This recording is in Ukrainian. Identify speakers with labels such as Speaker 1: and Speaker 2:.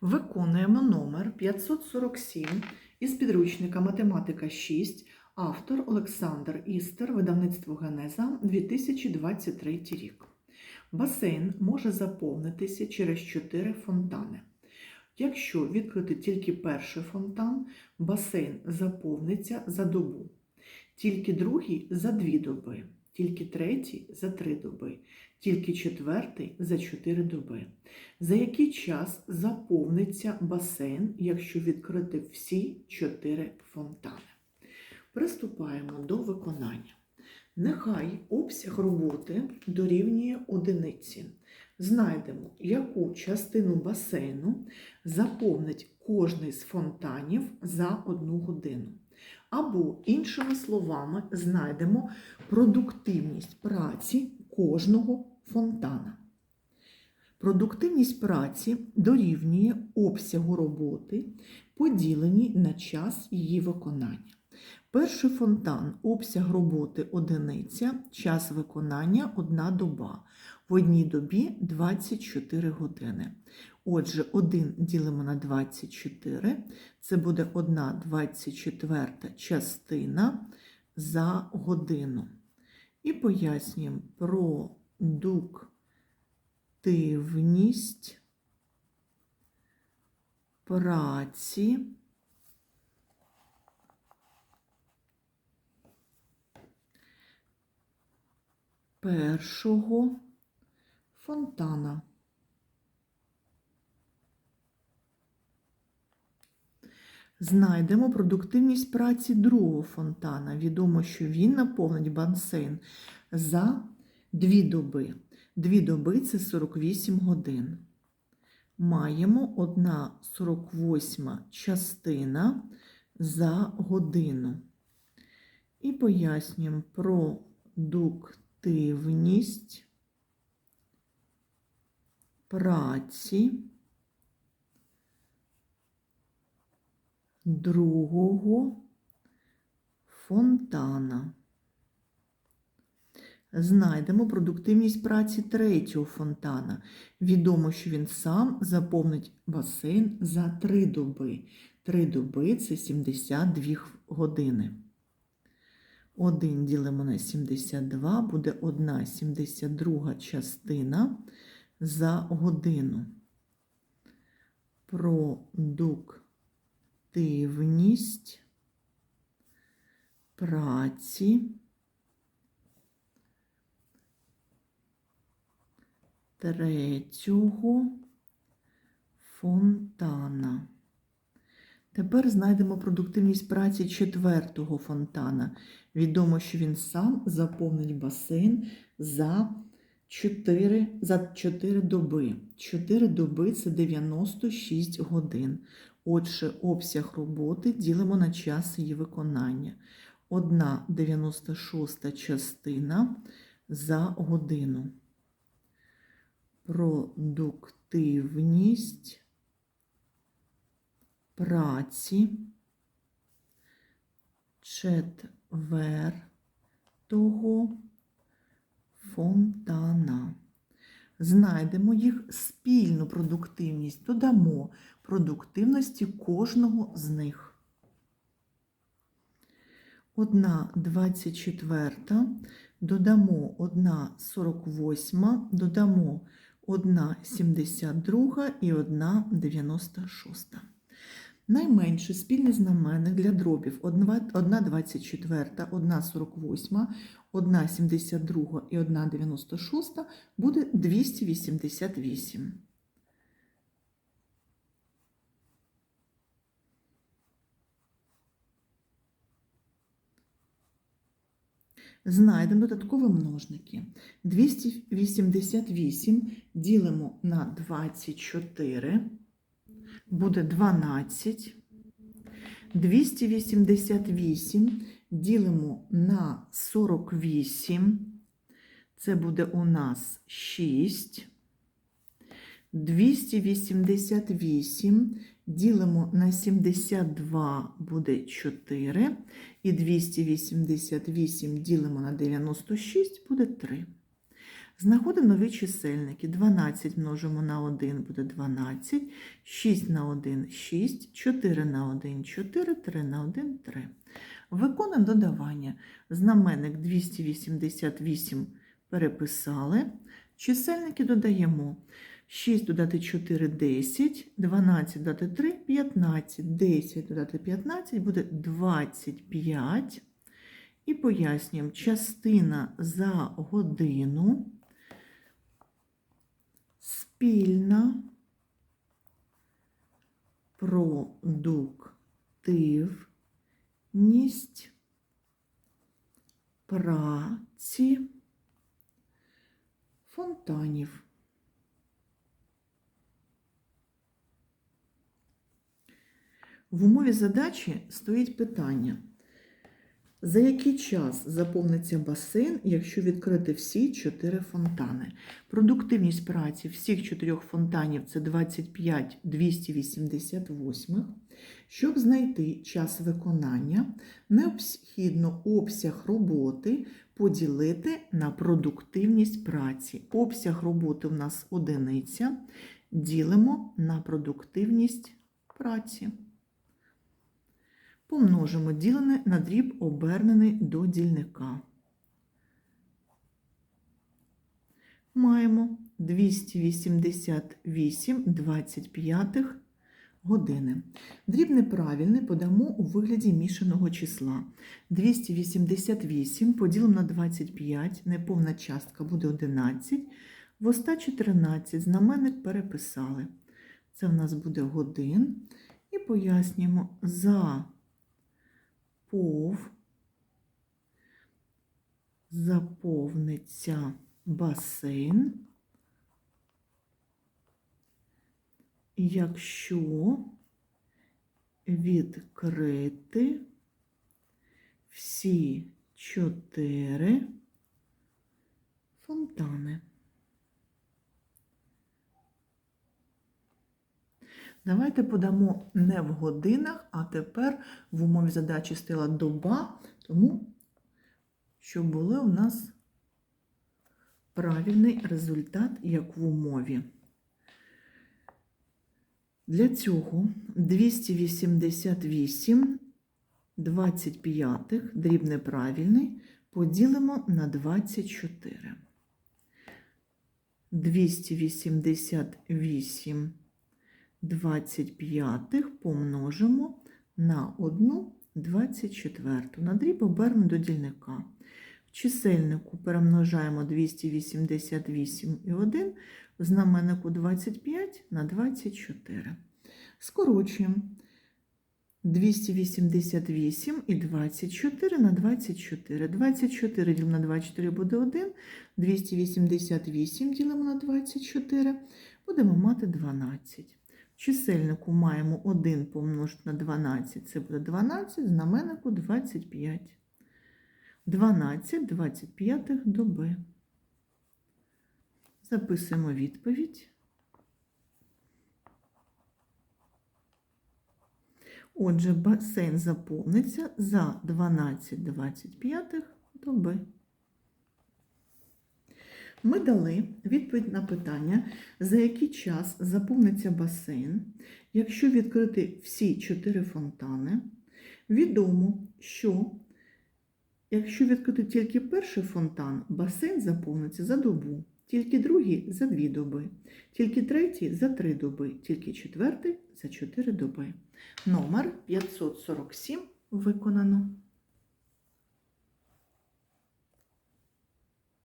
Speaker 1: Виконуємо номер 547 із підручника Математика 6, автор Олександр Істер, видавництво Генеза 2023 рік. Басейн може заповнитися через 4 фонтани. Якщо відкрити тільки перший фонтан, басейн заповниться за добу, тільки другий за дві доби, тільки третій за три доби, тільки четвертий за чотири доби. За який час заповниться басейн, якщо відкрити всі чотири фонтани? Приступаємо до виконання. Нехай обсяг роботи дорівнює одиниці. Знайдемо, яку частину басейну заповнить кожний з фонтанів за одну годину. Або, іншими словами, знайдемо продуктивність праці кожного фонтана. Продуктивність праці дорівнює обсягу роботи, поділені на час її виконання. Перший фонтан обсяг роботи одиниця, час виконання одна доба. В одній добі 24 години. Отже, 1 ділимо на 24, це буде 1 24 частина за годину. І пояснюємо продуктивність праці першого фонтана. Знайдемо продуктивність праці другого фонтана. Відомо, що він наповнить басейн за дві доби. Дві доби це 48 годин. Маємо 1 48 частина за годину. І пояснюємо продуктивність праці другого фонтана. Знайдемо продуктивність праці третього фонтана. Відомо, що він сам заповнить басейн за три доби. Три доби це 72 години. 1 ділимо на 72, буде 1 72 частина за годину. Продуктивність праці третього фонтана. Тепер знайдемо продуктивність праці четвертого фонтана. Відомо, що він сам заповнить басейн за 4, за 4 доби. 4 доби це 96 годин. Отже, обсяг роботи ділимо на час її виконання. 1 96 частина за годину. Продуктивність праці четвертого фонтана. Знайдемо їх спільну продуктивність, додамо продуктивності кожного з них. Одна 24, додамо 1 48, додамо 1 72 і 1 96. Найменший спільний знаменник для дробів 1 24, 1 48, 1 72 і 1 96 буде 288. Знайдемо додаткові множники. 288 ділимо на 24, буде 12. 288 ділимо на 48, це буде у нас 6. 288 ділимо на 72 буде 4. І 288 ділимо на 96 буде 3. Знаходимо нові чисельники. 12 множимо на 1 буде 12, 6 на 1 6, 4 на 1 4, 3 на 1 3. Виконуємо додавання. Знаменник 288 переписали. Чисельники додаємо. 6 додати 4 10, 12 додати 3 15, 10 додати 15 буде 25. І пояснюємо, частина за годину спільна продуктивність праці фонтанів. В умові задачі стоїть питання. За який час заповниться басейн, якщо відкрити всі чотири фонтани? Продуктивність праці всіх чотирьох фонтанів це 25 288. Щоб знайти час виконання, необхідно обсяг роботи поділити на продуктивність праці. Обсяг роботи у нас одиниця. Ділимо на продуктивність праці. Помножимо ділене на дріб обернений до дільника. Маємо 288 25 години. Дріб неправильний подамо у вигляді мішаного числа. 288 поділимо на 25, неповна частка буде 11, в остачі 13, знаменник переписали. Це в нас буде годин. І пояснюємо за пов заповниться басейн, якщо відкрити всі чотири фонтани. Давайте подамо не в годинах, а тепер в умові задачі стояла доба, тому щоб були у нас правильний результат, як в умові. Для цього 288 25 дріб неправильний поділимо на 24. 288 25 помножимо на 1 24. На дріб обернемо до дільника. В чисельнику перемножаємо 288 і 1, в знаменнику 25 на 24. Скорочуємо 288 і 24 на 24. 24 ділимо на 24 буде 1, 288 ділимо на 24, будемо мати 12. Чисельнику маємо 1 помножити на 12, це буде 12, знаменнику 25. 12 25 доби. Записуємо відповідь. Отже, басейн заповниться за 12 25 доби. Ми дали відповідь на питання, за який час заповниться басейн, якщо відкрити всі чотири фонтани. Відомо, що якщо відкрити тільки перший фонтан, басейн заповниться за добу, тільки другий за дві доби, тільки третій за три доби, тільки четвертий за чотири доби. Номер 547 виконано.